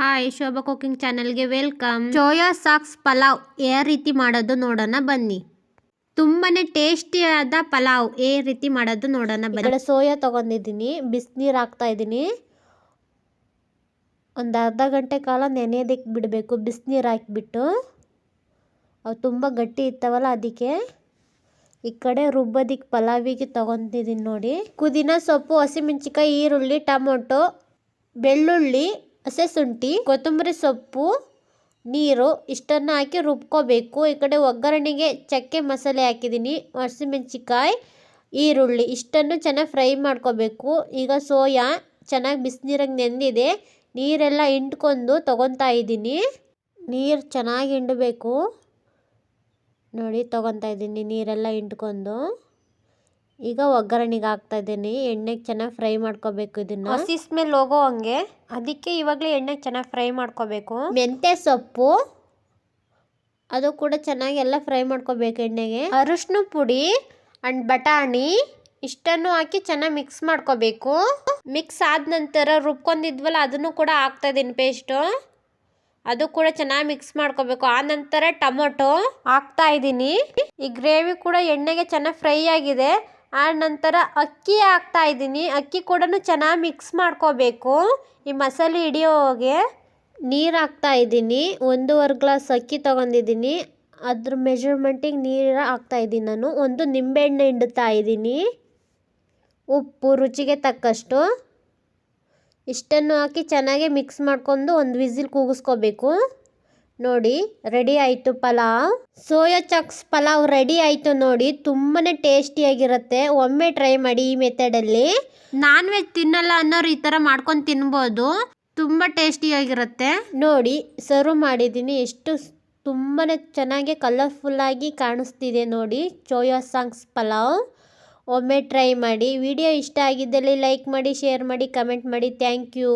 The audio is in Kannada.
ಹಾಯ್ ಶೋಭಾ ಕುಕಿಂಗ್ ಚಾನಲ್ಗೆ ವೆಲ್ಕಮ್ ಸೋಯಾ ಸಾಕ್ಸ್ ಪಲಾವ್ ಯಾವ ರೀತಿ ಮಾಡೋದು ನೋಡೋಣ ಬನ್ನಿ. ತುಂಬಾನೇ ಟೇಸ್ಟಿಯಾದ ಪಲಾವ್ ಏ ರೀತಿ ಮಾಡೋದು ನೋಡೋಣ ಬನ್ನಿ. ಸೋಯಾ ತೊಗೊಂಡಿದ್ದೀನಿ, ಬಿಸಿನೀರು ಹಾಕ್ತಾ ಇದ್ದೀನಿ. ಒಂದು ಅರ್ಧ ಗಂಟೆ ಕಾಲ ನೆನೆಯೋದಕ್ಕೆ ಬಿಡಬೇಕು, ಬಿಸಿನೀರು ಹಾಕಿಬಿಟ್ಟು. ಅವು ತುಂಬ ಗಟ್ಟಿ ಇರ್ತಾವಲ್ಲ ಅದಕ್ಕೆ. ಈ ಕಡೆ ರುಬ್ಬೋದಿಕ್ಕೆ ಪಲಾವಿಗೆ ತೊಗೊತಿದ್ದೀನಿ ನೋಡಿ. ಪುದೀನ ಸೊಪ್ಪು ಹಸಿಮೆಣ್ಸಿಕಾಯಿ ಈರುಳ್ಳಿ, ಟೊಮೊಟೊ, ಬೆಳ್ಳುಳ್ಳಿ ಹಸೆ ಶುಂಠಿ ಕೊತ್ತಂಬರಿ ಸೊಪ್ಪು, ನೀರು ಇಷ್ಟನ್ನು ಹಾಕಿ ರುಬ್ಕೋಬೇಕು. ಈ ಕಡೆ ಒಗ್ಗರಣೆಗೆ ಚಕ್ಕೆ ಮಸಾಲೆ ಹಾಕಿದ್ದೀನಿ. ಹಸಿಮೆಣ್ಸಿಕಾಯಿ ಈರುಳ್ಳಿ ಇಷ್ಟನ್ನು ಚೆನ್ನಾಗಿ ಫ್ರೈ ಮಾಡ್ಕೋಬೇಕು. ಈಗ ಸೋಯಾ ಚೆನ್ನಾಗಿ ಬಿಸಿನೀರಾಗಿ ನೆಂದಿದೆ. ನೀರೆಲ್ಲ ಹಿಂಡ್ಕೊಂಡು ತೊಗೊತಾ ಇದ್ದೀನಿ. ನೀರು ಚೆನ್ನಾಗಿ ಹಿಂಡಬೇಕು. ನೋಡಿ, ತೊಗೊತಾ ಇದ್ದೀನಿ ನೀರೆಲ್ಲ ಹಿಂಡ್ಕೊಂಡು. ಈಗ ಒಗ್ಗರಣೆಗೆ ಹಾಕ್ತಾ ಇದ್ದೀನಿ. ಎಣ್ಣೆಗೆ ಚೆನ್ನಾಗಿ ಫ್ರೈ ಮಾಡ್ಕೋಬೇಕು ಇದನ್ನ. ಹಸಿ ಸ್ಮೆಲ್ ಹೋಗೋ ಹಂಗೆ. ಅದಕ್ಕೆ ಇವಾಗಲೇ ಎಣ್ಣೆ ಚೆನ್ನಾಗಿ ಫ್ರೈ ಮಾಡ್ಕೋಬೇಕು. ಮೆಂತ್ಯ ಸೊಪ್ಪು ಅದು ಕೂಡ ಚೆನ್ನಾಗಿ ಎಲ್ಲ ಫ್ರೈ ಮಾಡ್ಕೋಬೇಕು ಎಣ್ಣೆಗೆ. ಅರಿಶಿನ ಪುಡಿ ಅಂಡ್ ಬಟಾಣಿ ಇಷ್ಟನ್ನು ಹಾಕಿ ಚೆನ್ನಾಗಿ ಮಿಕ್ಸ್ ಮಾಡ್ಕೋಬೇಕು. ಮಿಕ್ಸ್ ಆದ ನಂತರ ರುಬ್ಕೊಂಡಿದ್ವಲ್ಲ ಅದನ್ನು ಕೂಡ ಹಾಕ್ತಾ ಇದ್ದೀನಿ ಪೇಸ್ಟು. ಅದು ಕೂಡ ಚೆನ್ನಾಗಿ ಮಿಕ್ಸ್ ಮಾಡ್ಕೋಬೇಕು. ಆ ನಂತರ ಟೊಮೊಟೊ ಹಾಕ್ತಾ ಇದ್ದೀನಿ. ಈ ಗ್ರೇವಿ ಕೂಡ ಎಣ್ಣೆಗೆ ಚೆನ್ನಾಗಿ ಫ್ರೈ ಆಗಿದೆ. ಆ ನಂತರ ಅಕ್ಕಿ ಹಾಕ್ತಾ ಇದ್ದೀನಿ. ಅಕ್ಕಿ ಕೂಡ ಚೆನ್ನಾಗಿ ಮಿಕ್ಸ್ ಮಾಡ್ಕೋಬೇಕು. ಈ ಮಸಾಲೆ ಹಿಡಿಯೋಗೆ ನೀರು ಹಾಕ್ತಾ ಇದ್ದೀನಿ. ಒಂದೂವರೆ ಗ್ಲಾಸ್ ಅಕ್ಕಿ ತೊಗೊಂಡಿದ್ದೀನಿ. ಅದ್ರ ಮೆಜರ್ಮೆಂಟಿಗೆ ನೀರು ಹಾಕ್ತಾ ಇದ್ದೀನಿ ನಾನು. ಒಂದು ನಿಂಬೆಹಣ್ಣು ಹಿಂಡುತ್ತಾ ಇದ್ದೀನಿ. ಉಪ್ಪು ರುಚಿಗೆ ತಕ್ಕಷ್ಟು. ಇಷ್ಟನ್ನು ಹಾಕಿ ಚೆನ್ನಾಗಿ ಮಿಕ್ಸ್ ಮಾಡ್ಕೊಂಡು ಒಂದು ವಿಸಿಲ್ ಕೂಗಿಸ್ಕೋಬೇಕು. ನೋಡಿ ರೆಡಿ ಆಯಿತು pulao. Soya chunks pulao ready ಆಯಿತು ನೋಡಿ ತುಂಬಾ ಟೇಸ್ಟಿಯಾಗಿರುತ್ತೆ ಒಮ್ಮೆ ಟ್ರೈ ಮಾಡಿ ಈ ಮೆಥಡಲ್ಲಿ ನಾನ್ ವೆಜ್ ತಿನ್ನಲ್ಲ ಅನ್ನೋರು ಈ ಥರ ಮಾಡ್ಕೊಂಡು ತಿನ್ಬೋದು. ತುಂಬ ಟೇಸ್ಟಿಯಾಗಿರುತ್ತೆ ನೋಡಿ ಸರ್ವ್ ಮಾಡಿದ್ದೀನಿ ಎಷ್ಟು ತುಂಬಾ ಚೆನ್ನಾಗಿ ಕಲರ್ಫುಲ್ಲಾಗಿ ಕಾಣಿಸ್ತಿದೆ ನೋಡಿ, ಸೋಯಾ ಸಾಂಗ್ಸ್ ಪಲಾವ್. ಒಮ್ಮೆ ಟ್ರೈ ಮಾಡಿ. ವಿಡಿಯೋ ಇಷ್ಟ ಆಗಿದ್ದಲ್ಲಿ ಲೈಕ್ ಮಾಡಿ ಶೇರ್ ಮಾಡಿ ಕಮೆಂಟ್ ಮಾಡಿ. Thank you